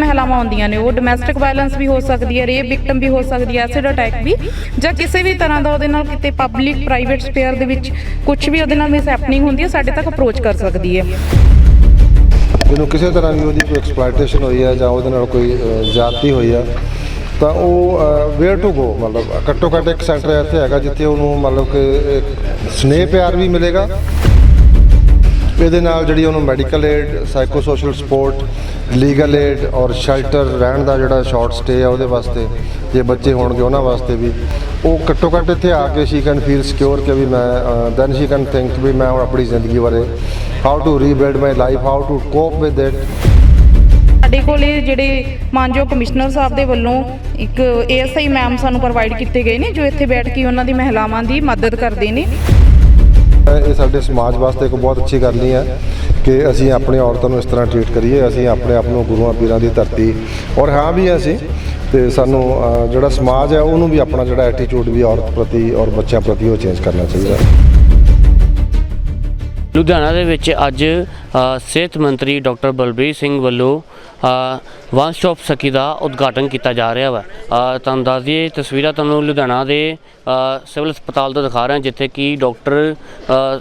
ਮਹਿਲਾਵਾਂ ਹੁੰਦੀਆਂ ਨੇ ਉਹ ਡੋਮੈਸਟਿਕ ਵਾਇਲੈਂਸ ਵੀ ਹੋ ਸਕਦੀ ਹੈ ਰੇਪ ਵਿਕਟਮ ਵੀ ਹੋ ਸਕਦੀ ਹੈ ਐਸਿਡ ਅਟੈਕ ਵੀ ਜਾਂ ਕਿਸੇ ਵੀ ਤਰ੍ਹਾਂ ਦਾ ਉਹਦੇ ਨਾਲ ਕਿਤੇ ਪਬਲਿਕ ਪ੍ਰਾਈਵੇਟ ਸਪੇਅਰ ਦੇ ਵਿੱਚ ਕੁਝ ਵੀ ਉਹਦੇ ਨਾਲ ਮਿਸ ਹੈਪਨਿੰਗ ਹੁੰਦੀ ਹੈ ਸਾਡੇ ਤੱਕ ਅਪਰੋਚ ਕਰ ਸਕਦੀ ਹੈ। ਜਿਹਨੂੰ ਕਿਸੇ ਤਰ੍ਹਾਂ ਦੀ ਉਹਦੀ ਕੋਈ ਐਕਸਪਲੋਇਟੇਸ਼ਨ ਹੋਈ ਹੈ ਜਾਂ ਉਹਦੇ ਨਾਲ ਕੋਈ ਅ, ਜ਼ਿਆਦਤੀ ਹੋਈ ਹੈ ਤਾਂ ਉਹ ਵੇਅਰ ਟੂ ਗੋ ਮਤਲਬ ਘੱਟੋ ਘੱਟ ਇੱਕ ਸੈਂਟਰ ਇੱਥੇ ਹੈਗਾ ਜਿੱਥੇ ਉਹਨੂੰ ਮਤਲਬ ਕਿ ਇੱਕ ਸਨੇਹ ਪਿਆਰ ਵੀ ਮਿਲੇਗਾ ਇਹਦੇ ਨਾਲ ਜਿਹੜੀ ਉਹਨੂੰ medical aid psycho social support legal aid ਔਰ ਸ਼ੈਲਟਰ ਰਹਿਣ ਦਾ ਜਿਹੜਾ ਸ਼ਾਰਟ ਸਟੇ ਆ ਉਹਦੇ ਵਾਸਤੇ, ਜੇ ਬੱਚੇ ਹੋਣਗੇ ਉਹਨਾਂ ਵਾਸਤੇ ਵੀ, ਉਹ ਘੱਟੋ ਘੱਟ ਇੱਥੇ ਆ ਕੇ ਸ਼ੀ ਕੈਨ ਫੀਲ ਸਿਕਿਉਰ ਕਿ ਵੀ ਮੈਂ ਦੈਨ ਸ਼ੀ ਕੈਨ ਥਿੰਕ ਵੀ ਮੈਂ ਹੁਣ ਆਪਣੀ ਜ਼ਿੰਦਗੀ ਬਾਰੇ how to rebuild my life how to cope with it ਸਾਡੇ ਕੋਲੇ ਜਿਹੜੇ ਮਾਨਯੋਗ ਕਮਿਸ਼ਨਰ ਸਾਹਿਬ ਦੇ ਵੱਲੋਂ ਇੱਕ ਏਐਸਆਈ ਮੈਮ ਸਾਨੂੰ ਪ੍ਰੋਵਾਈਡ ਕੀਤੇ ਗਏ ਨੇ, ਜੋ ਇੱਥੇ ਬੈਠ ਕੇ ਉਹਨਾਂ ਦੀ ਮਹਿਲਾਵਾਂ ਦੀ ਮਦਦ ਕਰਦੇ ਨੇ। ਇਹ ਸਾਡੇ ਸਮਾਜ ਵਾਸਤੇ ਇੱਕ ਬਹੁਤ ਅੱਛੀ ਗੱਲ ਨਹੀਂ ਹੈ ਕਿ ਅਸੀਂ ਆਪਣੇ ਔਰਤਾਂ ਨੂੰ ਇਸ ਤਰ੍ਹਾਂ ਟ੍ਰੀਟ ਕਰੀਏ, ਅਸੀਂ ਆਪਣੇ ਆਪ ਨੂੰ ਗੁਰੂਆਂ ਪੀਰਾਂ ਦੀ ਧਰਤੀ ਔਰ ਹਾਂ ਵੀ ਅਸੀਂ, ਤੇ ਸਾਨੂੰ ਜਿਹੜਾ ਸਮਾਜ ਹੈ, ਉਹਨੂੰ ਵੀ ਆਪਣਾ ਜਿਹੜਾ ਐਟੀਟਿਊਡ ਵੀ ਔਰਤ ਪ੍ਰਤੀ ਔਰ ਬੱਚਿਆਂ ਪ੍ਰਤੀ ਉਹ ਚੇਂਜ ਕਰਨਾ ਚਾਹੀਦਾ ਲੁਧਿਆਣਾ ਦੇ ਵਿੱਚ ਅੱਜ ਸਿਹਤ ਮੰਤਰੀ ਡਾਕਟਰ ਬਲਬੀਰ ਸਿੰਘ ਵੱਲੋਂ ਵਨ ਸਟਾਪ ਸਖੀ ਦਾ ਉਦਘਾਟਨ ਕੀਤਾ ਜਾ ਰਿਹਾ ਵਾ। ਤੁਹਾਨੂੰ ਦੱਸ ਦਈਏ ਤਸਵੀਰਾਂ ਤੁਹਾਨੂੰ ਲੁਧਿਆਣਾ ਦੇ ਸਿਵਲ ਹਸਪਤਾਲ ਤੋਂ ਦਿਖਾ ਰਹੇ ਹਾਂ ਜਿੱਥੇ ਕਿ ਡਾਕਟਰ ਅ,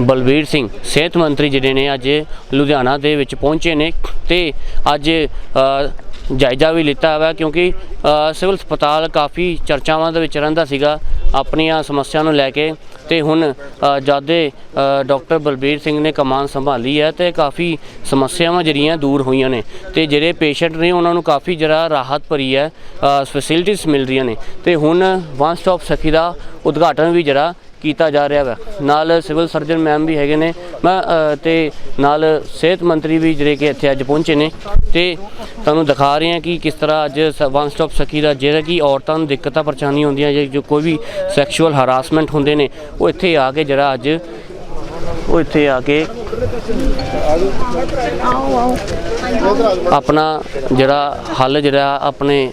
ਬਲਬੀਰ ਸਿੰਘ ਸਿਹਤ ਮੰਤਰੀ ਜਿਹੜੇ ਨੇ ਅੱਜ ਲੁਧਿਆਣਾ ਦੇ ਵਿੱਚ ਪਹੁੰਚੇ ਨੇ ਤੇ ਅੱਜ ਜਾਇਜ਼ਾ ਵੀ ਲਿੱਤਾ ਹੋਇਆ ਕਿਉਂਕਿ ਸਿਵਲ ਹਸਪਤਾਲ ਕਾਫੀ ਚਰਚਾਵਾਂ ਦੇ ਵਿੱਚ ਰਹਿੰਦਾ ਸੀਗਾ। ਆਪਣੀਆਂ ਸਮੱਸਿਆ ਨੂੰ ਲੈ ਕੇ ਤੇ ਹੁਣ ਅ, ਜਦ ਦੇ ਡਾਕਟਰ ਬਲਬੀਰ ਸਿੰਘ ਨੇ ਕਮਾਨ ਸੰਭਾਲੀ ਹੈ ਤੇ ਕਾਫੀ ਸਮੱਸਿਆਵਾਂ ਜਿਹੜੀਆਂ ਦੂਰ ਹੋਈਆਂ ਨੇ ਤੇ ਜਿਹੜੇ ਪੇਸ਼ੈਂਟ ਨੇ ਉਹਨਾਂ ਨੂੰ ਕਾਫੀ ਜਰਾ ਰਾਹਤ ਭਰੀ ਹੈ ਫੈਸਿਲਿਟੀਆਂ ਮਿਲ ਰਹੀਆਂ ਨੇ ਤੇ ਹੁਣ ਵਨ ਸਟਾਪ ਸਖੀ ਦਾ ਉਦਘਾਟਨ ਵੀ ਜਰਾ ਕੀਤਾ ਜਾ ਰਿਹਾ ਵਾ। ਨਾਲ ਸਿਵਲ ਸਰਜਨ ਮੈਮ ਵੀ ਹੈਗੇ ਨੇ। ਮੈਂ ਅ, ਤੇ ਨਾਲ ਸਿਹਤ ਮੰਤਰੀ ਵੀ ਜਿਹੜੇ ਕਿ ਇੱਥੇ ਅੱਜ ਪਹੁੰਚੇ ਨੇ। ਤੇ ਤੁਹਾਨੂੰ ਦਿਖਾ ਰਹੇ ਹਾਂ ਕਿ ਕਿਸ ਤਰ੍ਹਾਂ ਅੱਜ ਵਨ ਸਟਾਪ ਸਖੀ ਦਾ ਜਿਹੜਾ ਕਿ ਔਰਤਾਂ ਨੂੰ ਦਿੱਕਤਾਂ ਪਰੇਸ਼ਾਨੀ ਹੁੰਦੀਆਂ ਜੇ ਜੋ ਕੋਈ ਵੀ ਸੈਕਸ਼ੂਅਲ ਹਰਾਸਮੈਂਟ ਹੁੰਦੇ ਨੇ ਉਹ ਇੱਥੇ ਆ ਕੇ ਜਿਹੜਾ ਅੱਜ ਉਹ ਇੱਥੇ ਆ ਕੇ ਆਪਣਾ ਜਿਹੜਾ ਹੱਲ ਜਿਹੜਾ ਆਪਣੇ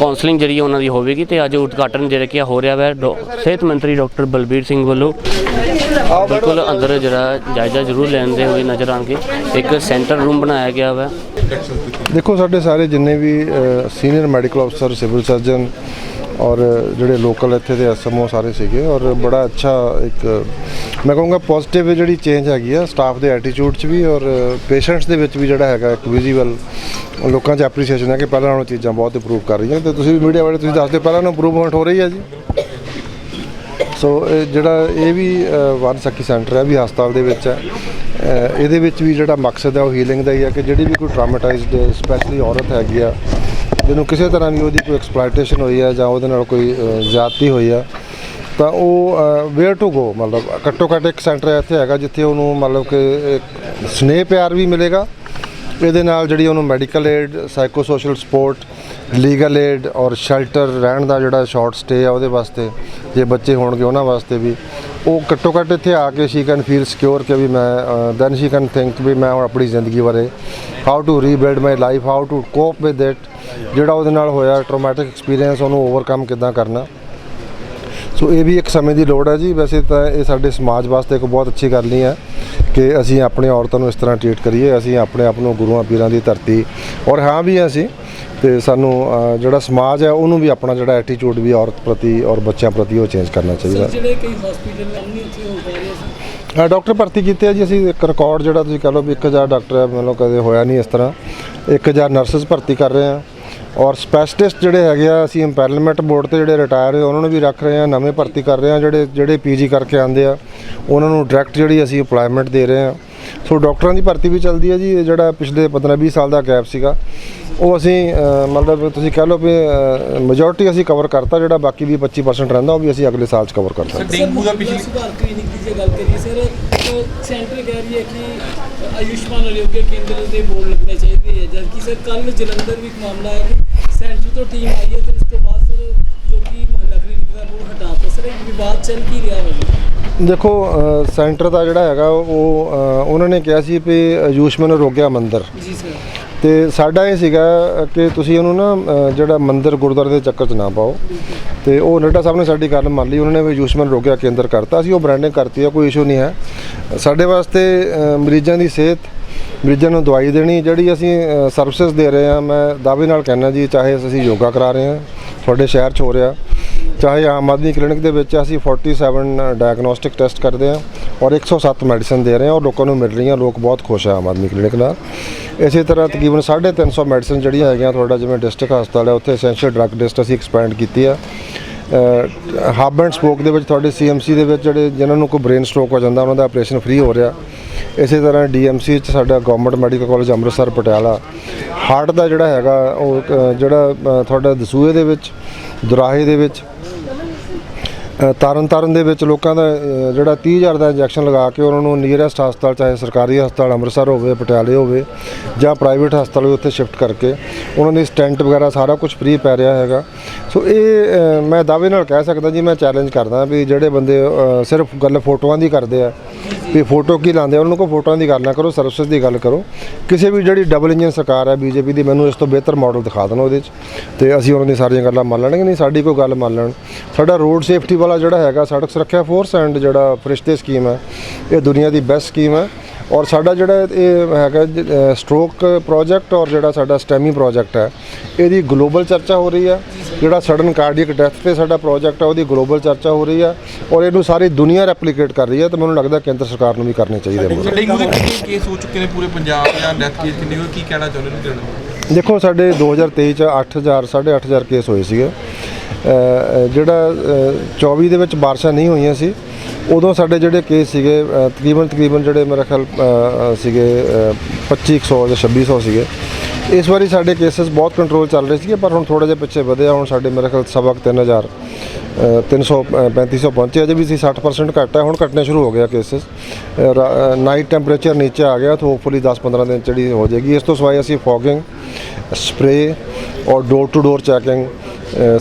ਕਾਉਂਸਲਿੰਗ ਜਿਹੜੀ ਉਹਨਾਂ ਦੀ ਹੋਵੇਗੀ ਤੇ ਅੱਜ ਉਦਘਾਟਨ ਜਿਹੜਾ ਕਿ ਹੋ ਰਿਹਾ ਹੈ ਡੋ- ਸਿਹਤ ਮੰਤਰੀ ਡਾਕਟਰ ਬਲਬੀਰ ਸਿੰਘ ਵੱਲੋਂ। ਬਿਲਕੁਲ ਅੰਦਰ ਜਿਹੜਾ ਜਾਇਜ਼ਾ ਜ਼ਰੂਰ ਲੈਂਦੇ ਹੋਏ ਨਜ਼ਰ ਆਣਗੇ ਇੱਕ ਸੈਂਟਰ ਰੂਮ ਬਣਾਇਆ ਗਿਆ ਵਾ। ਦੇਖੋ, ਸਾਡੇ ਸਾਰੇ ਜਿੰਨੇ ਵੀ ਸੀਨੀਅਰ ਮੈਡੀਕਲ ਅਫਸਰ, ਸਿਵਲ ਸਰਜਨ ਔਰ ਜਿਹੜੇ ਲੋਕਲ ਇੱਥੇ ਦੇ ਐਸਐਮਓ ਸਾਰੇ ਸੀਗੇ ਔਰ ਬੜਾ ਅੱਛਾ ਇੱਕ ਮੈਂ ਕਹੂੰਗਾ ਪੋਜ਼ਿਟਿਵ ਜਿਹੜੀ ਚੇਂਜ ਹੈਗੀ ਆ ਸਟਾਫ ਦੇ ਐਟੀਟਿਊਡ 'ਚ ਵੀ ਔਰ ਪੇਸ਼ੈਂਟਸ ਦੇ ਵਿੱਚ ਵੀ ਜਿਹੜਾ ਹੈਗਾ ਇੱਕ ਵਿਜ਼ੀਬਲ ਲੋਕਾਂ 'ਚ ਐਪਰੀਸੀਏਸ਼ਨ ਹੈ ਕਿ ਪਹਿਲਾਂ ਨਾਲੋਂ ਚੀਜ਼ਾਂ ਬਹੁਤ ਇੰਪਰੂਵ ਕਰ ਰਹੀਆਂ ਤੇ ਤੁਸੀਂ ਵੀ ਮੀਡੀਆ ਵਾਲੇ ਤੁਸੀਂ ਦੱਸਦੇ ਪਹਿਲਾਂ ਨਾਲੋਂ ਇੰਪਰੂਵਮੈਂਟ ਹੋ ਰਹੀ ਹੈ ਜੀ। ਸੋ ਇਹ ਜਿਹੜਾ ਇਹ ਵੀ ਅ, ਵਨ ਸਖੀ ਸੈਂਟਰ ਹੈ ਵੀ ਹਸਪਤਾਲ ਦੇ ਵਿੱਚ ਹੈ। ਇਹਦੇ ਵਿੱਚ ਵੀ ਜਿਹੜਾ ਮਕਸਦ ਹੈ ਉਹ ਹੀਲਿੰਗ ਦਾ ਹੀ ਹੈ ਕਿ ਜਿਹੜੀ ਵੀ ਕੋਈ ਟਰਾਮਾਟਾਈਜ਼ਡ ਸਪੈਸ਼ਲੀ ਔਰਤ ਹੈਗੀ ਆ ਜਿਹਨੂੰ ਕਿਸੇ ਤਰ੍ਹਾਂ ਵੀ ਉਹਦੀ ਕੋਈ ਐਕਸਪਲੋਇਟੇਸ਼ਨ ਹੋਈ ਆ ਜਾਂ ਉਹਦੇ ਨਾਲ ਕੋਈ ਅ, ਜ਼ਿਆਦਤੀ ਹੋਈ ਆ ਤਾਂ ਉਹ ਵੇਅਰ ਟੂ ਗੋ ਮਤਲਬ ਘੱਟੋ ਘੱਟ ਇੱਕ ਸੈਂਟਰ ਇੱਥੇ ਹੈਗਾ ਜਿੱਥੇ ਉਹਨੂੰ ਮਤਲਬ ਕਿ ਸਨੇਹ ਪਿਆਰ ਵੀ ਮਿਲੇਗਾ। ਇਹਦੇ ਨਾਲ ਜਿਹੜੀ ਉਹਨੂੰ medical aid psycho social support legal aid ਔਰ ਸ਼ੈਲਟਰ ਰਹਿਣ ਦਾ ਜਿਹੜਾ ਸ਼ਾਰਟ ਸਟੇ ਆ ਉਹਦੇ ਵਾਸਤੇ ਜੇ ਬੱਚੇ ਹੋਣਗੇ ਉਹਨਾਂ ਵਾਸਤੇ ਵੀ। ਉਹ ਘੱਟੋ ਘੱਟ ਇੱਥੇ ਆ ਕੇ ਸ਼ੀ ਕੈਨ ਫੀਲ ਸਿਕਿਉਰ ਕਿ ਵੀ ਮੈਂ ਦੈਨ ਸ਼ੀ ਕੈਨ ਥਿੰਕ ਵੀ ਮੈਂ ਹੁਣ ਆਪਣੀ ਜ਼ਿੰਦਗੀ ਬਾਰੇ how to rebuild my life how to cope with it ਜਿਹੜਾ ਉਹਦੇ ਨਾਲ ਹੋਇਆ ਟਰੋਮੈਟਿਕ ਐਕਸਪੀਰੀਅੰਸ ਉਹਨੂੰ ਓਵਰਕਮ ਕਿੱਦਾਂ ਕਰਨਾ। ਸੋ ਇਹ ਵੀ ਇੱਕ ਸਮੇਂ ਦੀ ਲੋੜ ਹੈ ਜੀ। ਵੈਸੇ ਤਾਂ ਇਹ ਸਾਡੇ ਸਮਾਜ ਵਾਸਤੇ ਇੱਕ ਬਹੁਤ ਅੱਛੀ ਗੱਲ ਨਹੀਂ ਹੈ ਕਿ ਅਸੀਂ ਆਪਣੇ ਔਰਤਾਂ ਨੂੰ ਇਸ ਤਰ੍ਹਾਂ ਟ੍ਰੀਟ ਕਰੀਏ। ਅਸੀਂ ਆਪਣੇ ਆਪ ਨੂੰ ਗੁਰੂਆਂ ਪੀਰਾਂ ਦੀ ਧਰਤੀ। ਔਰ ਹਾਂ ਵੀ ਅਸੀਂ ਤੇ ਸਾਨੂੰ ਜਿਹੜਾ ਸਮਾਜ ਹੈ ਉਹਨੂੰ ਵੀ ਆਪਣਾ ਜਿਹੜਾ ਐਟੀਟਿਊਡ ਵੀ ਔਰਤ ਪ੍ਰਤੀ ਔਰ ਬੱਚਿਆਂ ਪ੍ਰਤੀ ਉਹ ਚੇਂਜ ਕਰਨਾ ਚਾਹੀਦਾ। ਜਿਹੜੇ ਕਈ ਹਸਪੀਟਲ ਨਹੀਂ ਇੱਥੇ ਹੋ ਪਾ ਰਹੇ ਡਾਕਟਰ ਭਰਤੀ ਕੀਤੇ ਆ ਜੀ ਅਸੀਂ ਇੱਕ ਰਿਕਾਰਡ ਜਿਹੜਾ ਤੁਸੀਂ ਕਹ ਲਓ ਵੀ 1000 ਡਾਕਟਰ ਹੈ ਮਤਲਬ ਕਦੇ ਹੋਇਆ ਨਹੀਂ ਇਸ ਤਰ੍ਹਾਂ। 1000 ਨਰਸਸ ਭਰਤੀ ਕਰ ਰਹੇ ਆ ਔਰ ਸਪੈਸ਼ਲਿਸਟ ਜਿਹੜੇ ਹੈਗੇ ਆ ਅਸੀਂ ਇੰਪੈਰਲਮੈਂਟ ਬੋਰਡ ਤੇ ਜਿਹੜੇ ਰਿਟਾਇਰ ਹੋਏ ਉਹਨਾਂ ਨੂੰ ਵੀ ਰੱਖ ਰਹੇ ਆ ਨਵੇਂ ਭਰਤੀ ਕਰ ਰਹੇ ਆ ਜਿਹੜੇ ਜਿਹੜੇ ਪੀਜੀ ਕਰਕੇ ਆਉਂਦੇ ਆ ਉਹਨਾਂ ਨੂੰ ਡਾਇਰੈਕਟ ਜਿਹੜੀ ਅਸੀਂ ਅਪਲਾਈਮੈਂਟ ਦੇ ਰਹੇ ਆ। ਸੋ ਡਾਕਟਰਾਂ ਦੀ ਭਰਤੀ ਵੀ ਚੱਲਦੀ ਹੈ ਜੀ ਇਹ ਜਿਹੜਾ ਪਿਛਲੇ 15-20 ਸਾਲ ਦਾ ਗੈਪ ਸੀਗਾ ਉਹ ਅਸੀਂ ਮਤਲਬ ਤੁਸੀਂ ਕਹਿ ਲਓ ਵੀ ਮੈਜੋਰਟੀ ਅਸੀਂ ਕਵਰ ਕਰਤਾ ਜਿਹੜਾ ਬਾਕੀ ਵੀ 25% ਰਹਿੰਦਾ ਉਹ ਵੀ ਅਸੀਂ ਅਗਲੇ ਸਾਲ 'ਚ ਕਵਰ ਕਰਤਾ ਡੇਂਗੂ ਦਾ ਪਿਛਲੀ ਸੁਧਾਰ ਕਲੀਨਿਕ ਦੀ ਜੇ ਗੱਲ ਕਰੀਏ ਸਰ ਸੈਂਟਰ ਕਹਿ ਰਹੀ ਹੈ ਕਿ ਆਯੁਸ਼ਮਾਨ ਆਰੋਗਯ ਕੇਂਦਰ ਦੇ ਬੋਰਡ ਲੱਗਣੇ ਚਾਹੀਦੇ ਹੈ ਜਦਕਿ ਸਰ ਕੱਲ ਜਲੰਧਰ ਵੀ ਇੱਕ ਮਾਮਲਾ ਹੈ ਕਿ ਸੈਂਟਰ ਤੋਂ ਟੀਮ ਆਈ ਹੈ ਤੇ ਉਸ ਤੋਂ ਬਾਅਦ ਸਰ ਜੋ ਕਿ ਮਹੱਲਾ ਕਲੀਨਿਕ ਦਾ ਬੋਰਡ ਹਟਾਤਾ ਸਰ ਇਹ ਵਿਵਾਦ ਚੱਲ ਕੀ ਰਿਹਾ ਹੈ ਦੇਖੋ ਸੈਂਟਰ ਦਾ ਜਿਹੜਾ ਹੈਗਾ ਉਹ ਉਹਨਾਂ ਨੇ ਕਿਹਾ ਸੀ ਵੀ ਆਯੁਸ਼ਮਨ ਰੋਗਿਆ ਮੰਦਿਰ। ਜੀ ਸਰ। ਤੇ ਸਾਡਾ ਇਹ ਸੀਗਾ ਕਿ ਤੁਸੀਂ ਉਹਨੂੰ ਨਾ ਜਿਹੜਾ ਮੰਦਿਰ ਗੁਰਦੁਆਰੇ ਦੇ ਚੱਕਰ 'ਚ ਨਾ ਪਾਓ। ਤੇ ਉਹ ਨੱਡਾ ਸਾਹਿਬ ਨੇ ਸਾਡੀ ਗੱਲ ਮੰਨ ਲਈ ਉਹਨਾਂ ਨੇ ਵੀ ਆਯੁਸ਼ਮਨ ਰੋਗਿਆ ਕੇਂਦਰ ਕਰਤਾ। ਸੀ ਉਹ ਬ੍ਰਾਂਡਿੰਗ ਕਰਤੀ ਆ ਕੋਈ ਇਸ਼ੂ ਨਹੀਂ ਹੈ। ਸਾਡੇ ਵਾਸਤੇ ਮਰੀਜ਼ਾਂ ਦੀ ਸਿਹਤ ਮਰੀਜ਼ਾਂ ਨੂੰ ਦਵਾਈ ਦੇਣੀ ਜਿਹੜੀ ਅਸੀਂ ਸਰਵਿਸਿਜ਼ ਦੇ ਰਹੇ ਹਾਂ ਮੈਂ ਦਾਅਵੇ ਨਾਲ ਕਹਿਣਾ ਜੀ ਚਾਹੇ ਅਸੀਂ ਯੋਗਾ ਕਰਾ ਰਹੇ ਹਾਂ ਤੁਹਾਡੇ ਸ਼ਹਿਰ 'ਚ ਹੋ ਰਿਹਾ। ਚਾਹੇ ਆਮ ਆਦਮੀ ਕਲੀਨਿਕ ਦੇ ਵਿੱਚ ਅਸੀਂ 47 ਡਾਇਗਨੋਸਟਿਕ ਟੈਸਟ ਕਰਦੇ ਹਾਂ ਔਰ 107 ਮੈਡੀਸਨ ਦੇ ਰਹੇ ਹਾਂ ਔਰ ਲੋਕਾਂ ਨੂੰ ਮਿਲ ਰਹੀਆਂ, ਲੋਕ ਬਹੁਤ ਖੁਸ਼ ਆ ਆਮ ਆਦਮੀ ਕਲੀਨਿਕ ਨਾਲ। ਇਸੇ ਤਰ੍ਹਾਂ ਤਕਰੀਬਨ 350 ਮੈਡੀਸਨ ਜਿਹੜੀਆਂ ਹੈਗੀਆਂ ਤੁਹਾਡਾ, ਜਿਵੇਂ ਡਿਸਟ੍ਰਿਕਟ ਹਸਪਤਾਲ ਹੈ, ਉੱਥੇ ਐਸੈਂਸ਼ੀਅਲ ਡਰੱਗ ਲਿਸਟ ਅਸੀਂ ਐਕਸਪੈਂਡ ਕੀਤੀ ਆ। ਹੱਬ ਐਂਡ ਸਪੋਕ ਦੇ ਵਿੱਚ ਤੁਹਾਡੇ ਸੀਐਮਸੀ ਦੇ ਵਿੱਚ ਜਿਹੜੇ ਜਿਨ੍ਹਾਂ ਨੂੰ ਕੋਈ ਬ੍ਰੇਨ ਸਟ੍ਰੋਕ ਹੋ ਜਾਂਦਾ, ਉਹਨਾਂ ਦਾ ਆਪਰੇਸ਼ਨ ਫ੍ਰੀ ਹੋ ਰਿਹਾ। ਇਸੇ ਤਰ੍ਹਾਂ ਡੀਐਮਸੀ ਚ ਸਾਡਾ government medical college Amritsar, Patiala. Heart ਦਾ ਜਿਹੜਾ ਹੈਗਾ, ਉਹ ਜਿਹੜਾ ਤੁਹਾਡਾ ਦਸੂਏ ਦੇ ਵਿੱਚ, ਦੁਰਾਹੇ ਦੇ ਵਿੱਚ ਤਰਨ ਤਾਰਨ ਦੇ ਵਿੱਚ ਲੋਕਾਂ ਦਾ ਅ, ਜਿਹੜਾ 30000 ਦਾ ਇੰਜੈਕਸ਼ਨ ਲਗਾ ਕੇ ਉਹਨਾਂ ਨੂੰ ਨੀਅਰੈਸਟ ਹਸਪਤਾਲ ਚਾਹੇ ਸਰਕਾਰੀ ਹਸਪਤਾਲ ਅੰਮ੍ਰਿਤਸਰ ਹੋਵੇ ਪਟਿਆਲੇ ਹੋਵੇ ਜਾਂ ਪ੍ਰਾਈਵੇਟ ਹਸਪਤਾਲ ਹੋਵੇ ਉੱਥੇ ਸ਼ਿਫਟ ਕਰਕੇ ਉਹਨਾਂ ਦੀ ਸਟੈਂਟ ਵਗੈਰਾ ਸਾਰਾ ਕੁਝ ਫ੍ਰੀ ਪੈ ਰਿਹਾ ਹੈਗਾ। ਸੋ ਇਹ ਅ, ਮੈਂ ਦਾਅਵੇ ਨਾਲ ਕਹਿ ਸਕਦਾ ਜੀ ਮੈਂ ਚੈਲੰਜ ਕਰਦਾ ਵੀ ਜਿਹੜੇ ਬੰਦੇ ਅ, ਸਿਰਫ ਗੱਲ ਫੋਟੋਆਂ ਦੀ ਕਰਦੇ ਆ ਵੀ ਫੋਟੋ ਕੀ ਲਾਉਂਦੇ ਆ ਉਹਨਾਂ ਨੂੰ ਕੋ ਫੋਟੋਆਂ ਦੀ ਗੱਲ ਨਾ ਕਰੋ ਸਰਵਿਸ ਦੀ ਗੱਲ ਕਰੋ। ਕਿਸੇ ਵੀ ਜਿਹੜੀ ਡਬਲ ਇੰਜਨ ਸਰਕਾਰ ਹੈ ਬੀਜੇਪੀ ਦੀ ਮੈਨੂੰ ਇਸ ਤੋਂ ਬਿਹਤਰ ਮਾਡਲ ਦਿਖਾ ਦੇਣ ਉਹਦੇ 'ਚ ਤੇ ਅਸੀਂ ਉਹਨਾਂ ਦੀ ਸਾਰੀਆਂ ਗੱਲਾਂ ਮੰਨ ਲੈਣਗੇ ਨਹੀਂ ਸਾਡੀ ਕੋਈ ਗੱਲ ਮੰਨ ਲੈਣ। ਸਾਡਾ ਰੋਡ ਸੇਫਟੀ ਵਾਲਾ ਜਿਹੜਾ ਹੈਗਾ ਸੜਕ ਸੁਰੱਖਿਆ ਫੋਰਸ ਐਂਡ ਜਿਹੜਾ ਫਰਿਸ਼ਤੇ ਸਕੀਮ ਹੈ ਇਹ ਦੁਨੀਆ ਦੀ ਬੈਸਟ ਸਕੀਮ ਹੈ। ਔਰ ਸਾਡਾ ਜਿਹੜਾ ਇਹ ਹੈਗਾ ਸਟ੍ਰੋਕ ਪ੍ਰੋਜੈਕਟ ਔਰ ਜਿਹੜਾ ਸਾਡਾ ਸਟੈਮੀ ਪ੍ਰੋਜੈਕਟ ਹੈ ਇਹਦੀ ਗਲੋਬਲ ਚਰਚਾ ਹੋ ਰਹੀ ਹੈ। ਜਿਹੜਾ ਸਡਨ ਕਾਰਡੀਅਕ ਡੈਥ ਤੇ ਸਾਡਾ ਪ੍ਰੋਜੈਕਟ ਹੈ ਉਹਦੀ ਗਲੋਬਲ ਚਰਚਾ ਹੋ ਰਹੀ ਹੈ। ਔਰ ਇਹਨੂੰ ਸਾਰੀ ਦੁਨੀਆ ਰੈਪਲੀਕੇਟ ਕਰ ਰਹੀ ਹੈ ਤੇ ਮੈਨੂੰ ਲੱਗਦਾ ਕੇਂਦਰ ਸਰਕਾਰ ਨੂੰ ਵੀ ਕਰਨੇ ਚਾਹੀਦੇ ਨੇ ਕੇਸ ਹੋ ਚੁੱਕੇ ਨੇ ਪੂਰੇ ਪੰਜਾਬ ਜਾਂ ਡੈਥ ਕੇਸ ਕਿੰਨੇ ਹੋਏ ਕੀ ਕਹਿਣਾ ਚਾਹੁੰਦੇ ਨੇ ਲੁਧਿਆਣਾ ਦੇਖੋ ਸਾਡੇ 2023 ਚ 8000 8500 ਕੇਸ ਹੋਏ ਸੀਗੇ। ਜਿਹੜਾ ਅ, 24 ਦੇ ਵਿੱਚ ਬਾਰਿਸ਼ਾਂ ਨਹੀਂ ਹੋਈਆਂ ਸੀ ਉਦੋਂ ਸਾਡੇ ਜਿਹੜੇ ਕੇਸ ਸੀਗੇ ਤਕਰੀਬਨ ਤਕਰੀਬਨ ਜਿਹੜੇ ਮੇਰੇ ਖਿਆਲ ਅ, ਅ, ਸੀਗੇ ਅ, 2500 ਜਾਂ 2600 ਸੀਗੇ। ਇਸ ਵਾਰੀ ਸਾਡੇ ਕੇਸਸ ਬਹੁਤ ਕੰਟਰੋਲ ਚੱਲ ਰਹੇ ਸੀਗੇ ਪਰ ਹੁਣ ਥੋੜਾ ਜਿਹਾ ਪਿੱਛੇ ਵਧਿਆ ਹੁਣ ਸਾਡੇ ਮੇਰੇ ਖਿਆਲ ਸਵਾ ਕੁ 3000 ਅ, 300 ਅ, 3500 ਪਹੁੰਚੇ ਅਜੇ ਵੀ ਸੀ 60% ਘੱਟ ਹੈ ਹੁਣ ਘਟਨੇ ਸ਼ੁਰੂ ਹੋ ਗਿਆ ਕੇਸਸ ਨਾਈਟ ਟੈਂਪਰੇਚਰ ਨੀਚੇ ਆ ਗਿਆ ਤਾਂ ਹੋਪਫੁਲੀ 10-15 ਦਿਨ ਚ ਹੋ ਜਾਏਗੀ। ਇਸ ਤੋਂ ਸਿਵਾਏ ਅਸੀਂ ਫੋਗਿੰਗ ਸਪਰੇ ਔਰ ਡੋਰ ਟੂ ਡੋਰ ਚੈਕਿੰਗ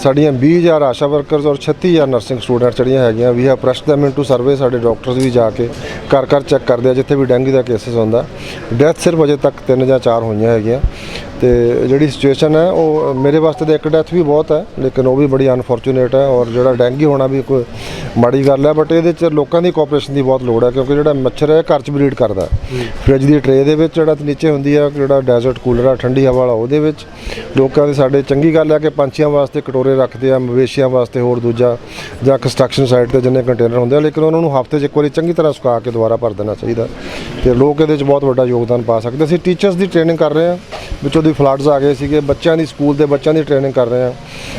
ਸਾਡੀਆਂ 20000 ਆਸ਼ਾ ਵਰਕਰਸ ਔਰ 36000 ਨਰਸਿੰਗ ਸਟੂਡੈਂਟ ਜਿਹੜੀਆਂ ਹੈਗੀਆਂ, ਵੀ ਹੈ ਪ੍ਰੈਸ਼ them ਇਨਟੂ ਸਰਵੇ ਸਾਡੇ ਡਾਕਟਰਸ ਵੀ ਜਾ ਕੇ ਘਰ ਘਰ ਚੈੱਕ ਕਰਦੇ ਆ, ਜਿੱਥੇ ਵੀ ਡੈਂਗੂ ਦਾ ਕੇਸਸ ਹੁੰਦਾ। ਡੈਥ ਸਿਰਫ ਅਜੇ ਤੱਕ 3 ਜਾਂ 4 ਹੋਈਆਂ ਹੈਗੀਆਂ। ਤੇ ਜਿਹੜੀ ਸਿਚੁਏਸ਼ਨ ਹੈ ਉਹ ਮੇਰੇ ਵਾਸਤੇ ਤਾਂ ਇੱਕ ਡੈਥ ਵੀ ਬਹੁਤ ਹੈ ਲੇਕਿਨ ਉਹ ਵੀ ਬੜੀ ਅਨਫੋਰਚੂਨੇਟ ਹੈ ਔਰ ਜਿਹੜਾ ਡੈਂਗੂ ਹੋਣਾ ਵੀ ਕੋਈ ਮਾੜੀ ਗੱਲ ਹੈ ਬਟ ਇਹਦੇ ਚ ਲੋਕਾਂ ਦੀ ਕੋਆਪਰੇਸ਼ਨ ਦੀ ਬਹੁਤ ਲੋੜ ਹੈ ਕਿਉਂਕਿ ਜਿਹੜਾ ਮੱਛਰ ਹੈ ਘਰ ਚ ਬਰੀਡ ਕਰਦਾ ਫ੍ਰਿਜ ਦੀ ਟਰੇ ਦੇ ਵਿੱਚ ਜਿਹੜਾ ਨੀਚੇ ਹੁੰਦੀ ਆ ਜਿਹੜਾ ਡੈਜ਼ਰਟ ਕੂਲਰ ਆ ਠੰਡੀ ਹਵਾ ਵਾਲਾ ਉਹਦੇ ਵਿੱਚ ਲੋਕਾਂ ਦੇ ਸਾਡੇ ਚੰਗੀ ਗੱਲ ਹੈ ਕਿ ਪੰਛੀਆਂ ਵਾਸਤੇ ਕਟੋਰੇ ਰੱਖਦੇ ਆ ਮਵੇਸ਼ੀਆਂ ਵਾਸਤੇ ਹੋਰ ਦੂਜਾ ਜਾਂ ਕੰਸਟਰਕਸ਼ਨ ਸਾਈਟ ਤੇ ਜਿੰਨੇ ਕੰਟੇਨਰ ਹੁੰਦੇ ਆ ਲੇਕਿਨ ਉਹਨਾਂ ਨੂੰ ਹਫ਼ਤੇ 'ਚ ਇੱਕ ਵਾਰੀ ਚੰਗੀ ਤਰ੍ਹਾਂ ਸੁਕਾ ਕੇ ਦੁਬਾਰਾ ਭਰ ਦੇਣਾ ਚਾਹੀਦਾ ਤੇ ਲੋਕ ਇਹਦੇ 'ਚ ਬਹੁਤ ਵੱਡਾ ਯੋਗਦਾਨ ਪਾ ਸਕਦੇ ਅਸੀਂ ਟੀਚਰਸ ਦੀ ਟ੍ਰੇਨਿੰਗ ਕਰ ਰਹੇ ਹਾਂ ਵਿੱਚੋਂ ਦੀ ਫਲੱਡਸ ਆ ਗਏ ਸੀਗੇ। ਬੱਚਿਆਂ ਦੀ ਸਕੂਲ ਦੇ ਬੱਚਿਆਂ ਦੀ ਟ੍ਰੇਨਿੰਗ ਕਰ ਰਹੇ ਹਾਂ।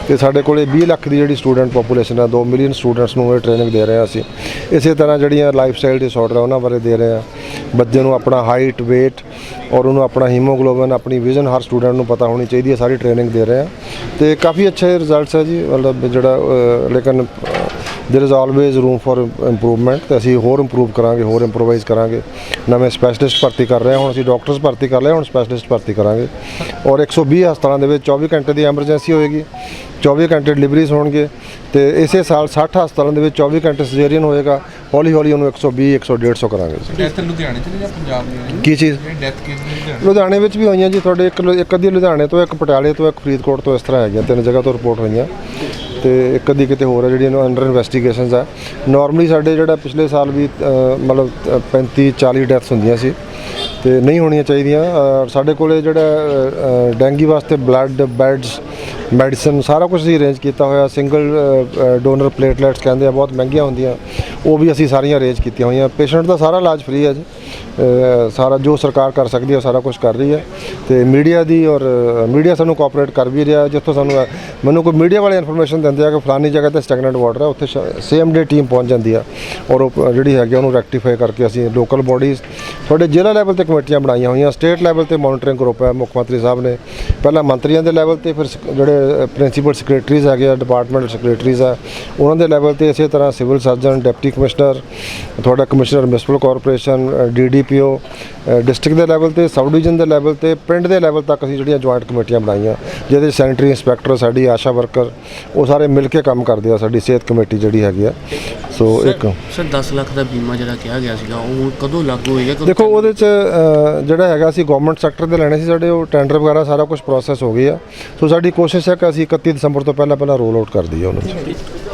ਤੇ ਸਾਡੇ ਕੋਲੇ 20 ਲੱਖ ਦੀ ਜਿਹੜੀ ਸਟੂਡੈਂਟ ਪੋਪੂਲੇਸ਼ਨ ਹੈ 2 ਮਿਲੀਅਨ ਸਟੂਡੈਂਟਸ ਨੂੰ ਇਹ ਟ੍ਰੇਨਿੰਗ ਦੇ ਰਹੇ ਹਾਂ ਅਸੀਂ। ਇਸੇ ਤਰ੍ਹਾਂ ਜਿਹੜੀਆਂ ਲਾਈਫ ਸਟਾਈਲ ਡਿਸਆਰਡਰ ਆ, ਉਹਨਾਂ ਬਾਰੇ ਦੇ ਰਹੇ ਹਾਂ। ਬੱਚੇ ਨੂੰ ਆਪਣਾ ਹਾਈਟ weight ਔਰ ਉਹਨੂੰ ਆਪਣਾ ਹੀਮੋਗਲੋਬਿਨ ਆਪਣੀ ਵਿਜ਼ਨ ਹਰ ਸਟੂਡੈਂਟ ਨੂੰ ਪਤਾ ਹੋਣੀ ਚਾਹੀਦੀ ਹੈ, ਸਾਰੀ ਟ੍ਰੇਨਿੰਗ ਦੇ ਰਹੇ ਹਾਂ। ਤੇ ਕਾਫੀ ਅੱਛੇ ਰਿਜ਼ਲਟਸ ਹੈ ਜੀ। ਮਤਲਬ ਜਿਹੜਾ ਲੇਕਿਨ there is always room for improvement ਤੇ ਅਸੀਂ ਹੋਰ ਇੰਪਰੂਵ ਕਰਾਂਗੇ ਹੋਰ ਇੰਪਰੋਵਾਈਜ਼ ਕਰਾਂਗੇ। ਨਵੇਂ ਸਪੈਸ਼ਲਿਸਟ ਭਰਤੀ ਕਰ ਰਹੇ ਹਾਂ ਹੁਣ ਅਸੀਂ ਡਾਕਟਰਸ ਭਰਤੀ ਕਰ ਲਏ ਹੁਣ ਸਪੈਸ਼ਲਿਸਟ ਭਰਤੀ ਕਰਾਂਗੇ। ਔਰ 120 ਹਸਪਤਾਲਾਂ ਦੇ ਵਿੱਚ 24 ਘੰਟੇ ਦੀ ਐਮਰਜੈਂਸੀ ਹੋਏਗੀ 24 ਘੰਟੇ ਡਿਲੀਵਰੀਜ਼ ਹੋਣਗੇ। ਤੇ ਇਸੇ ਸਾਲ 60 ਹਸਪਤਾਲਾਂ ਦੇ ਵਿੱਚ 24 ਘੰਟੇ ਸਿਜ਼ੇਰੀਅਨ ਹੋਏਗਾ। ਹੌਲੀ ਹੌਲੀ ਉਹਨੂੰ 120 100 150 ਕਰਾਂਗੇ। ਡੈਥ ਲੁਧਿਆਣੇ ਚ ਜਾਂ ਪੰਜਾਬ ਦੀ ਕੀ ਚੀਜ਼? ਡੈਥ ਕੇਸ ਲੁਧਿਆਣੇ ਵਿੱਚ ਵੀ ਹੋਈਆਂ ਜੀ ਤੁਹਾਡੇ ਇੱਕ ਇੱਕ ਅੱਧੀ ਲੁਧਿਆਣੇ ਤੋਂ ਇੱਕ ਪਟਿਆਲੇ ਤੋਂ ਇੱਕ ਫਰੀਦਕੋਟ ਤੋਂ ਇਸ ਤਰ੍ਹਾਂ ਹੈਗੀਆਂ ਤਿੰਨ ਜਗ੍ਹਾ ਤੋਂ ਰਿਪੋਰਟ ਹੋਈਆਂ। ਤੇ ਇੱਕ ਅੱਧੀ ਕਿਤੇ ਹੋਰ ਹੈ ਜਿਹੜੀਆਂ ਨੂੰ ਅੰਡਰ ਇਨਵੈਸਟੀਗੇਸ਼ਨਸ ਆ। ਨਾਰਮਲੀ ਸਾਡੇ ਜਿਹੜਾ ਪਿਛਲੇ ਸਾਲ ਵੀ ਮਤਲਬ ਅ, 35 40 ਡੈਥਸ ਹੁੰਦੀਆਂ ਸੀ। ਤੇ ਨਹੀਂ ਹੋਣੀਆਂ ਚਾਹੀਦੀਆਂ। ਅ, ਸਾਡੇ ਕੋਲੇ ਜਿਹੜਾ ਡੈਂਗੀ ਵਾਸਤੇ ਬਲੱਡ ਬੈਡਸ ਮੈਡੀਸਨ ਸਾਰਾ ਕੁਝ ਅਸੀਂ ਅਰੇਂਜ ਕੀਤਾ ਹੋਇਆ। ਸਿੰਗਲ ਡੋਨਰ ਪਲੇਟਲੈਟਸ ਕਹਿੰਦੇ ਆ ਬਹੁਤ ਮਹਿੰਗੀਆਂ ਹੁੰਦੀਆਂ। ਉਹ ਵੀ ਅਸੀਂ ਸਾਰੀਆਂ ਅਰੇਂਜ ਕੀਤੀਆਂ ਹੋਈਆਂ। ਪੇਸ਼ੈਂਟ ਦਾ ਸਾਰਾ ਇਲਾਜ ਫ੍ਰੀ ਹੈ ਜੀ। ਸਾਰਾ ਜੋ ਸਰਕਾਰ ਕਰ ਸਕਦੀ ਹੈ, ਉਹ ਸਾਰਾ ਕੁਝ ਕਰ ਰਹੀ ਹੈ। ਤੇ ਮੀਡੀਆ ਦੀ ਔਰ ਮੀਡੀਆ ਸਾਨੂੰ ਕੋਆਪਰੇਟ ਕਰ ਵੀ ਰਿਹਾ, ਜਿੱਥੋਂ ਸਾਨੂੰ ਮੈਨੂੰ ਕੋਈ ਮੀਡੀਆ ਵਾਲੇ ਇਨਫੋਰਮੇਸ਼ਨ ਦਿੰਦੇ ਆ ਕਿ ਫਲਾਨੀ ਜਗ੍ਹਾ ਤੇ ਸਟੈਗਨੈਂਟ ਵਾਟਰ ਹੈ, ਉੱਥੇ ਸੇਮ ਡੇ ਟੀਮ ਪਹੁੰਚ ਜਾਂਦੀ ਆ। ਔਰ ਉਹ ਜਿਹੜੀ ਹੈਗੀ ਆ, ਉਹਨੂੰ ਰੈਕਟੀਫਾਈ ਕਰਕੇ ਅਸੀਂ ਲੋਕਲ ਬੋਡੀਜ਼ ਤੁਹਾਡੇ ਜ਼ਿਲ੍ਹਾ ਲੈਵਲ ਤੇ ਕਮੇਟੀਆਂ ਬਣਾਈਆਂ ਹੋਈਆਂ ਸਟੇਟ ਲੈਵਲ ਤੇ ਮੋਨੀਟਰਿੰਗ ਗਰੁੱਪ ਹੈ, ਮੁੱਖ ਮੰਤਰੀ ਸਾਹਿਬ ਨੇ। ਪਹਿਲਾਂ ਮੰਤਰੀਆਂ ਦੇ ਲੈਵਲ ਤੇ ਫਿਰ ਜਿਹੜੇ ਪ੍ਰਿੰਸੀਪਲ ਸੈਕਟਰੀਜ਼ ਆ ਡਿਪਾਰਟਮੈਂਟਲ ਸੈਕਟਰੀਜ਼ ਆ ਉਹਨਾਂ ਦੇ ਲੈਵਲ ਤੇ ਇਸੇ ਤਰ੍ਹਾਂ ਸਿਵਲ ਸਰਜਨ ਡਿਪਟੀ ਕਮਿਸ਼ਨਰ ਤੁਹਾਡਾ commissioner municipal corporation DDPO district ਦੇ ਲੈਵਲ ਤੇ ਸਬ ਡਿਵੀਜ਼ਨ ਦੇ ਲੈਵਲ ਤੇ ਪਿੰਡ ਦੇ ਲੈਵਲ ਤੱਕ ਅਸੀਂ ਜਿਹੜੀਆਂ ਜੁਆਇੰਟ ਕਮੇਟੀਆਂ ਬਣਾਈਆਂ ਜਿਹਦੇ ਸੈਨੇਟਰੀ ਇੰਸਪੈਕਟਰ ਸਾਡੀ ਆਸ਼ਾ ਵਰਕਰ ਉਹ ਸਾਰੇ ਮਿਲ ਕੇ ਕੰਮ ਕਰਦੇ ਆ ਸਾਡੀ ਸਿਹਤ ਕਮੇਟੀ ਜਿਹੜੀ ਹੈਗੀ ਆ। ਸੋ ਇੱਕ ਸਰ 10 ਲੱਖ ਦਾ ਬੀਮਾ ਜਿਹੜਾ ਕਿਹਾ ਗਿਆ ਸੀਗਾ ਉਹ ਕਦੋਂ ਲਾਗੂ ਹੋਏਗਾ ਦੇਖੋ ਉਹਦੇ ਚ ਜਿਹੜਾ ਹੈਗਾ ਅਸੀਂ ਗਵਰਨਮੈਂਟ ਸੈਕਟਰ ਦੇ ਲੈਣੇ ਸੀ ਸਾਡੇ ਉਹ ਟੈਂਡਰ ਵਗੈਰਾ ਸਾਰਾ ਕੁਝ ਪ੍ਰੋਸੈਸ ਹੋ ਗਈ ਆ। ਸੋ ਸਾਡੀ ਕੋਸ਼ਿਸ਼ ਹੈ ਕਿ ਅਸੀਂ 31 ਦਸੰਬਰ ਤੋਂ ਪਹਿਲਾਂ ਪਹਿਲਾਂ ਰੋਲ ਆਊਟ ਕਰ ਦਈਏ ਉਹਨੂੰ।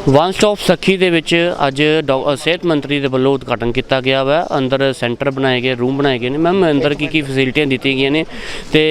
ਵਨ ਸਟਾਪ ਸਖੀ ਦੇ ਵਿੱਚ ਅੱਜ ਡਾਕ- ਸਿਹਤ ਮੰਤਰੀ ਦੇ ਵੱਲੋਂ ਉਦਘਾਟਨ ਕੀਤਾ ਗਿਆ ਵਾ। ਅੰਦਰ ਸੈਂਟਰ ਬਣਾਏ ਗਏ ਰੂਮ ਬਣਾਏ ਗਏ ਨੇ। ਮੈਮ ਅੰਦਰ ਕੀ ਕੀ ਫੈਸਿਲਿਟੀਆਂ ਦਿੱਤੀਆਂ ਗਈਆਂ ਨੇ? ਤੇ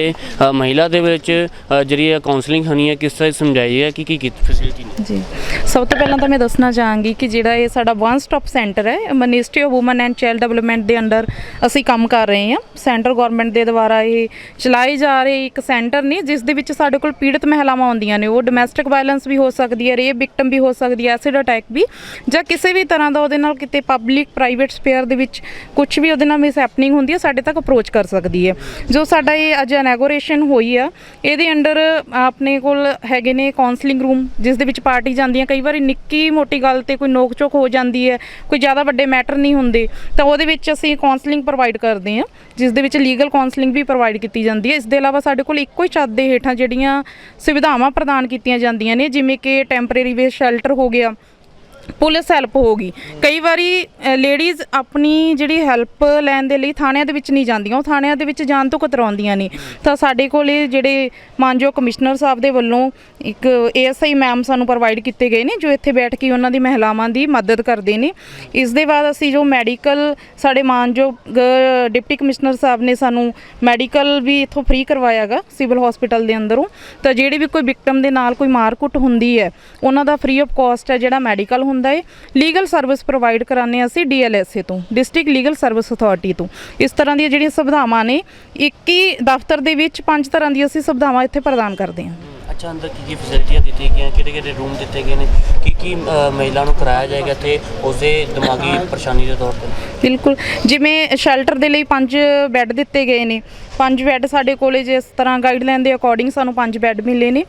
ਮਹਿਲਾ ਦੇ ਵਿੱਚ ਅ, ਜਿਹੜੀ ਕਾਉਂਸਲਿੰਗ ਹੋਣੀ ਹੈ ਕਿਸ ਤਰ੍ਹਾਂ ਸਮਝਾਈ ਹੈ? ਕਿ ਕੀ ਕੀ ਫੈਸਿਲਿਟੀ ਨੇ? ਜੀ। ਸਭ ਤੋਂ ਪਹਿਲਾਂ ਤਾਂ ਮੈਂ ਦੱਸਣਾ ਚਾਹਾਂਗੀ ਕਿ ਜਿਹੜਾ ਇਹ ਸਾਡਾ ਵਨ ਸਟਾਪ ਸੈਂਟਰ ਹੈ ministry of women and child development ਦੇ ਅੰਡਰ ਅਸੀਂ ਕੰਮ ਕਰ ਰਹੇ ਹਾਂ। ਸੈਂਟਰ ਗਵਰਨਮੈਂਟ ਦੇ ਦੁਆਰਾ ਇਹ ਚਲਾਏ ਜਾ ਰਹੇ ਇੱਕ ਸੈਂਟਰ ਨੇ ਜਿਸ ਦੇ ਵਿੱਚ ਸਾਡੇ ਕੋਲ ਪੀੜਤ ਮਹਿਲਾਵਾਂ ਆਉਂਦੀਆਂ ਨੇ। ਉਹ ਡੋਮੈਸਟਿਕ ਵਾਇਲੈਂਸ ਵੀ ਹੋ ਸਕਦੀ ਹੈ ਰੇਪ ਵਿਕਟਮ ਵੀ ਹੋ ਸਕਦੀ ਹੈ ਐਸਿਡ ਅਟੈਕ ਵੀ ਜਾਂ ਕਿਸੇ ਵੀ ਤਰ੍ਹਾਂ ਦਾ ਉਹਦੇ ਨਾਲ ਕਿਤੇ ਪਬਲਿਕ ਪ੍ਰਾਈਵੇਟ ਸਪੇਅਰ ਦੇ ਵਿੱਚ ਕੁਝ ਵੀ ਉਹਦੇ ਨਾਲ ਮਿਸ ਹੈਪਨਿੰਗ ਹੁੰਦੀ ਹੈ ਸਾਡੇ ਤੱਕ ਅਪਰੋਚ ਕਰ ਸਕਦੀ ਹੈ। ਜੋ ਸਾਡਾ ਇਹ ਅੱਜ ਇਨੈਗੋਰੇਸ਼ਨ ਹੋਈ ਆ, ਇਹਦੇ ਅੰਡਰ ਆਪਣੇ ਕੋਲ ਹੈਗੇ ਨੇ ਕਾਉਂਸਲਿੰਗ ਰੂਮ ਜਿਸ ਦੇ ਵਿੱਚ ਪਾਰਟੀ ਜਾਂਦੀਆਂ। ਕਈ ਵਾਰੀ ਨਿੱਕੀ ਮੋਟੀ ਗੱਲ ਤੇ ਕੋਈ ਨੋਕ ਝੋਕ ਹੋ ਜਾਂਦੀ ਹੈ, ਕੋਈ ਜ਼ਿਆਦਾ ਵੱਡੇ ਮੈਟਰ ਨਹੀਂ ਹੁੰਦੇ, ਤਾਂ ਉਹਦੇ ਵਿੱਚ ਅਸੀਂ ਕਾਉਂਸਲਿੰਗ ਪ੍ਰੋਵਾਈਡ ਕਰਦੇ ਹਾਂ, ਜਿਸ ਦੇ ਵਿੱਚ ਲੀਗਲ ਕਾਉਂਸਲਿੰਗ ਵੀ ਪ੍ਰੋਵਾਈਡ ਕੀਤੀ ਜਾਂਦੀ ਹੈ। ਇਸ ਦੇ ਇਲਾਵਾ ਸਾਡੇ ਕੋਲ ਇੱਕੋ ਹੀ ਛੱਤ ਦੇ ਹੇਠਾਂ ਜਿਹੜੀਆਂ ਸੁਵਿਧਾਵਾਂ ਪ੍ਰਦਾਨ ਕੀਤੀਆਂ ਜਾਂਦੀਆਂ ਨੇ, ਜਿਵੇਂ ਕਿ ਟੈਂਪਰੇਰੀ ਵੇ ਸ਼ੈਲਟਰ ਹੋ ਗਿਆ ਪੁਲਿਸ ਹੈਲਪ ਹੋਗੀ ਕਈ ਵਾਰੀ ਲੇਡੀਜ਼ ਆਪਣੀ ਜਿਹੜੀ ਹੈਲਪ ਲੈਣ ਦੇ ਲਈ ਥਾਣਿਆਂ ਦੇ ਵਿੱਚ ਨਹੀਂ ਜਾਂਦੀਆਂ। ਉਹ ਥਾਣਿਆਂ ਦੇ ਵਿੱਚ ਜਾਣ ਤੋਂ ਕਤਰਾਉਂਦੀਆਂ ਨੇ। ਤਾਂ ਸਾਡੇ ਕੋਲ ਇਹ ਜਿਹੜੇ ਮਾਨਯੋਗ ਕਮਿਸ਼ਨਰ ਸਾਹਿਬ ਦੇ ਵੱਲੋਂ ਇੱਕ ਏਐਸਆਈ ਮੈਮ ਸਾਨੂੰ ਪ੍ਰੋਵਾਈਡ ਕੀਤੇ ਗਏ ਨੇ, ਜੋ ਇੱਥੇ ਬੈਠ ਕੇ ਉਹਨਾਂ ਦੀ ਮਹਿਲਾਵਾਂ ਦੀ ਮਦਦ ਕਰਦੇ ਨੇ। ਇਸ ਦੇ ਬਾਅਦ ਅਸੀਂ ਜੋ ਮੈਡੀਕਲ ਸਾਡੇ ਮਾਨਯੋਗ ਡਿਪਟੀ ਕਮਿਸ਼ਨਰ ਸਾਹਿਬ ਨੇ ਸਾਨੂੰ ਮੈਡੀਕਲ ਵੀ ਇੱਥੋਂ ਫ੍ਰੀ ਕਰਵਾਇਆਗਾ ਸਿਵਲ ਹਸਪੀਟਲ ਦੇ ਅੰਦਰੋਂ। ਤਾਂ ਜਿਹੜੀ ਵੀ ਕੋਈ ਵਿਕਟਮ ਦੇ ਨਾਲ ਕੋਈ ਮਾਰਕੁੱਟ ਹੁੰਦੀ ਹੈ, ਉਹਨਾਂ ਦਾ ਫ੍ਰੀ ਆਫ ਕਾਸਟ ਹੈ ਜਿਹੜਾ ਮੈਡੀਕਲ ਹੁੰਦਾ ਹੈ ਲੀਗਲ ਸਰਵਿਸ ਪ੍ਰੋਵਾਈਡ ਹਾਂ ਅਸੀਂ ਡੀਐਲਐਸਏ ਤੋਂ ਡਿਸਟ੍ਰਿਕਟ ਲੀਗਲ ਸਰਵਿਸ ਅਥਾਰਟੀ ਤੋਂ। ਇਸ ਤਰ੍ਹਾਂ ਦੀਆਂ ਜਿਹੜੀਆਂ ਸੁਵਿਧਾਵਾਂ ਨੇ ਇੱਕ ਹੀ ਦਫ਼ਤਰ ਦੇ ਵਿੱਚ ਪੰਜ ਤਰ੍ਹਾਂ ਦੀਆਂ ਅਸੀਂ ਸੁਵਿਧਾਵਾਂ ਇੱਥੇ ਪ੍ਰਦਾਨ ਕਰਦੇ ਹਾਂ। ਅੱਛਾ ਅੰਦਰ ਕੀ ਕੀ ਫੈਸਿਲਿਟੀਆਂ ਦਿੱਤੀਆਂ ਗਈਆਂ ਕਿਹੜੇ ਕਿਹੜੇ ਰੂਮ ਦਿੱਤੇ ਗਏ ਨੇ? ਕੀ ਕੀ ਮਹਿਲਾ ਨੂੰ ਕਰਾਇਆ ਜਾਏਗਾ ਤੇ ਉਸਦੇ ਦਿਮਾਗੀ ਪਰੇਸ਼ਾਨੀ ਦੇ ਤੌਰ ਤੇ? ਬਿਲਕੁਲ। ਜਿਵੇਂ ਸ਼ੈਲਟਰ ਦੇ ਲਈ ਪੰਜ ਬੈੱਡ ਦਿੱਤੇ ਗਏ ਨੇ। ਪੰਜ ਬੈੱਡ ਸਾਡੇ ਕੋਲੇ ਜਿਸ ਤਰ੍ਹਾਂ ਗਾਈਡਲਾਈਨ ਦੇ ਅਕੋਰਡਿੰਗ ਸਾਨੂੰ ਪੰਜ ਬੈੱਡ ਮਿਲੇ ਨੇ।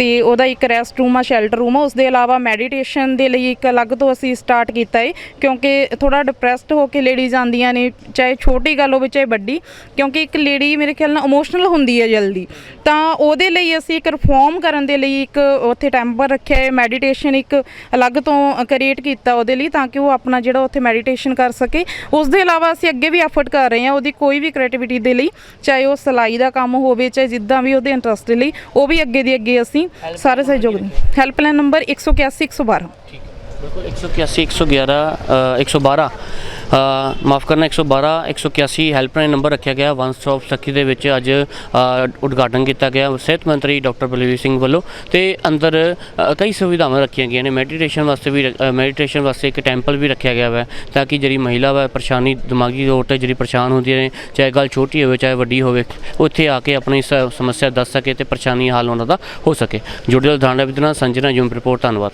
ਤੇ ਉਹਦਾ ਇੱਕ ਰੈਸਟ ਰੂਮ ਆ ਸ਼ੈਲਟਰ ਰੂਮ ਆ ਉਸ ਦੇ ਇਲਾਵਾ ਮੈਡੀਟੇਸ਼ਨ ਦੇ ਲਈ ਇੱਕ ਅਲੱਗ ਤੋਂ ਅਸੀਂ ਸਟਾਰਟ ਕੀਤਾ ਹੈ ਕਿਉਂਕਿ ਥੋੜਾ ਡਿਪਰੈਸਡ ਹੋ ਕੇ ਲੇਡੀਜ਼ ਆਉਂਦੀਆਂ ਨੇ, ਚਾਹੇ ਛੋਟੀ ਗੱਲ ਹੋਵੇ, ਚਾਹੇ ਵੱਡੀ, ਕਿਉਂਕਿ ਇੱਕ ਲੇਡੀ ਮੇਰੇ ਖਿਆਲ ਨਾਲ ਇਮੋਸ਼ਨਲ ਹੁੰਦੀ ਹੈ ਜਲਦੀ। ਤਾਂ ਉਹਦੇ ਲਈ ਅਸੀਂ ਇੱਕ ਰਿਫਾਰਮ ਕਰਨ ਦੇ ਲਈ ਇੱਕ ਉੱਥੇ ਟੈਂਪਰ ਰੱਖਿਆ ਹੈ ਮੈਡੀਟੇਸ਼ਨ ਇੱਕ ਅਲੱਗ ਤੋਂ ਕ੍ਰੀਏਟ ਕੀਤਾ ਉਹਦੇ ਲਈ, ਤਾਂ ਕਿ ਉਹ ਆਪਣਾ ਜਿਹੜਾ ਉੱਥੇ ਮੈਡੀਟੇਸ਼ਨ ਕਰ ਸਕੇ। ਉਸ ਦੇ ਇਲਾਵਾ ਅਸੀਂ ਅੱਗੇ ਵੀ ਐਫਰਟ ਕਰ ਰਹੇ ਹਾਂ ਉਹਦੀ ਕੋਈ ਵੀ ਕ੍ਰੀਏਟੀਵਿਟੀ ਦੇ ਲਈ, ਚਾਹੇ ਉਹ ਸਿਲਾਈ ਦਾ ਕੰਮ ਹੋਵੇ, ਚਾਹੇ ਜਿੱਦਾਂ ਵੀ ਉਹਦੇ ਇੰਟਰਸਟ ਦੇ ਲਈ, ਉਹ ਵੀ ਅੱਗੇ ਦੀ ਅੱਗੇ ਅਸੀਂ ਸਾਰੇ ਸਹਿਯੋਗ ਦੇ ਹੈਲਪਲਾਈਨ ਨੰਬਰ 181 112 ਬਿਲਕੁਲ 181 111 ਅ, 112 ਅ, ਮਾਫ ਕਰਨਾ 112 181 ਹੈਲਪਲਾਈਨ ਨੰਬਰ ਰੱਖਿਆ ਗਿਆ। ਵਨ ਸਟਾਪ ਸਖੀ ਦੇ ਵਿੱਚ ਅੱਜ ਉਦਘਾਟਨ ਕੀਤਾ ਗਿਆ। ਸਿਹਤ ਮੰਤਰੀ ਡਾਕਟਰ ਬਲਵੀਰ ਸਿੰਘ ਵੱਲੋਂ ਤੇ ਅੰਦਰ ਕਈ ਸੁਵਿਧਾਵਾਂ ਰੱਖੀਆਂ ਗਈਆਂ ਨੇ। ਮੈਡੀਟੇਸ਼ਨ ਵਾਸਤੇ ਵੀ ਮੈਡੀਟੇਸ਼ਨ ਵਾਸਤੇ ਇੱਕ ਟੈਂਪਲ ਵੀ ਰੱਖਿਆ ਗਿਆ ਹੈ ਤਾਂ ਕਿ ਜਿਹੜੀ ਮਹਿਲਾ ਵਾ ਪਰੇਸ਼ਾਨੀ ਦਿਮਾਗੀ ਤੌਰ ਤੇ ਜਿਹੜੀ ਪਰੇਸ਼ਾਨ ਹੁੰਦੀ ਨੇ ਚਾਹੇ ਗੱਲ ਛੋਟੀ ਹੋਵੇ ਚਾਹੇ ਵੱਡੀ ਹੋਵੇ ਉੱਥੇ ਆ ਕੇ ਆਪਣੀ ਸ- ਸਮੱਸਿਆ ਦੱਸ ਸਕੇ ਤੇ ਪਰੇਸ਼ਾਨੀ ਹੱਲ ਉਹਨਾਂ ਦਾ ਹੋ ਸਕੇ। ਜੁੜੇ ਲੁਧਿਆਣਾ ਵਿਦਨਾ ਸੰਜਨਾ ਜੁਮ ਰਿਪੋਰਟ ਧੰਨਵਾਦ।